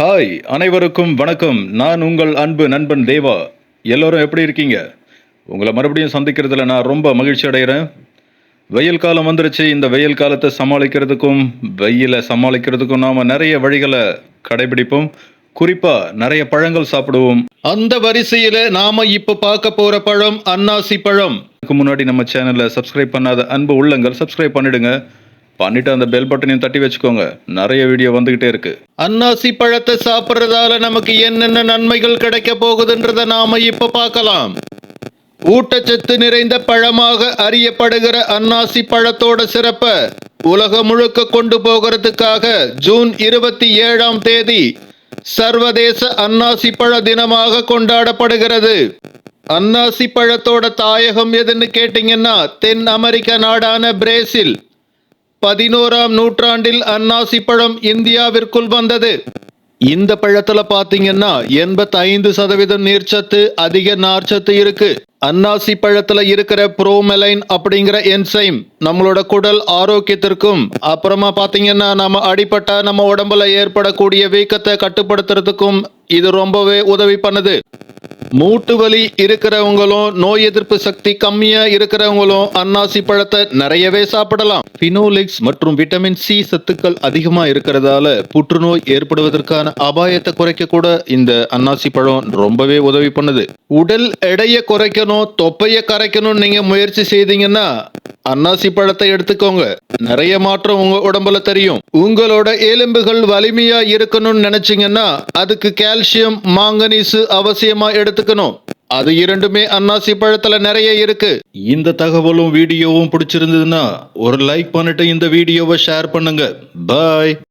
Hi அனைவருக்கும் வணக்கம். நான் உங்கள் அன்பு நண்பன் தேவா. எல்லோரும் எப்படி இருக்கீங்க? உங்களை மறுபடியும் சந்திக்கிறதுல நான் ரொம்ப மகிழ்ச்சி அடைகிறேன். வெயில் காலம் வந்துருச்சு. இந்த வெயில் காலத்தை சமாளிக்கிறதுக்கும் வெயிலை சமாளிக்கிறதுக்கும் நாம் நிறைய வழிகளை கடைபிடிப்போம். குறிப்பாக நிறைய பழங்கள் சாப்பிடுவோம். அந்த வரிசையில் நாம் இப்போ பார்க்க போகிற பழம் அன்னாசி பழம். இதுக்கு முன்னாடி நம்ம சேனலை சப்ஸ்கிரைப் பண்ணாத அன்பு உள்ளங்கள் சப்ஸ்கிரைப் பண்ணிடுங்க. பண்ணிட்டு அந்த பெல் பட்டனையும் தட்டி வச்சுக்கோங்க. நிறைய வீடியோ வந்துகிட்டே இருக்கு. அன்னாசி பழத்தை சாப்பிட்றதால நமக்கு என்னென்ன நன்மைகள் கிடைக்க போகுதுன்றத நாம இப்ப பார்க்கலாம். ஊட்டச்சத்து நிறைந்த பழமாக அறியப்படுகிற அன்னாசி பழத்தோட சிறப்ப உலகம் முழுக்க கொண்டு போகிறதுக்காக ஜூன் இருபத்தி ஏழாம் தேதி சர்வதேச அன்னாசி பழ தினமாக கொண்டாடப்படுகிறது. அன்னாசி பழத்தோட தாயகம் எதுன்னு கேட்டிங்கன்னா தென் அமெரிக்க நாடான பிரேசில். பதினோராம் நூற்றாண்டில் அன்னாசி பழம் இந்தியாவிற்குள் வந்தது. இந்த பழத்துல பாத்தீங்கன்னா எண்பத்தைந்து சதவீதம் நீர்ச்சத்து அதிக நார்ச்சத்து இருக்கு. அன்னாசி பழத்துல இருக்கிற புரோமெலைன் அப்படிங்கிற என்சைம் நம்மளோட குடல் ஆரோக்கியத்திற்கும் அப்புறமா பாத்தீங்கன்னா நம்ம அடிப்பட்ட நம்ம உடம்புல ஏற்படக்கூடிய வீக்கத்தை கட்டுப்படுத்துறதுக்கும் இது ரொம்பவே உதவி பண்ணுது. மூட்டு வலி இருக்கிறவங்களும் நோய் எதிர்ப்பு சக்தி கம்மியா இருக்கிறவங்களும் அன்னாசி பழத்தை நிறையவே சாப்பிடலாம். பினோலிக்ஸ் மற்றும் விட்டமின் சி சத்துக்கள் அதிகமா இருக்கிறதால புற்றுநோய் ஏற்படுவதற்கான அபாயத்தை குறைக்க கூட இந்த அன்னாசி பழம் ரொம்பவே உதவி பண்ணுது. உடல் எடையை குறைக்கணும் தொப்பையை கரைக்கணும் நீங்க முயற்சி செய்தீங்கன்னா அன்னாசி பழத்தை எடுத்துக்கோங்க. நிறைய மாற்றம் உங்க உடம்புல தெரியும். உங்களோட எலும்புகள் வலிமையா இருக்கணும்னு நினைச்சீங்கன்னா அதுக்கு கால்சியம் மாங்கனீஸ் அவசியமா எடுத்து எடுத்துக்கணும். அது இரண்டுமே அன்னாசி பழத்துல நிறைய இருக்கு. இந்த தகவலும் வீடியோவும் பிடிச்சிருந்ததுன்னா ஒரு லைக் பண்ணிட்டு இந்த வீடியோவை ஷேர் பண்ணுங்க. பாய்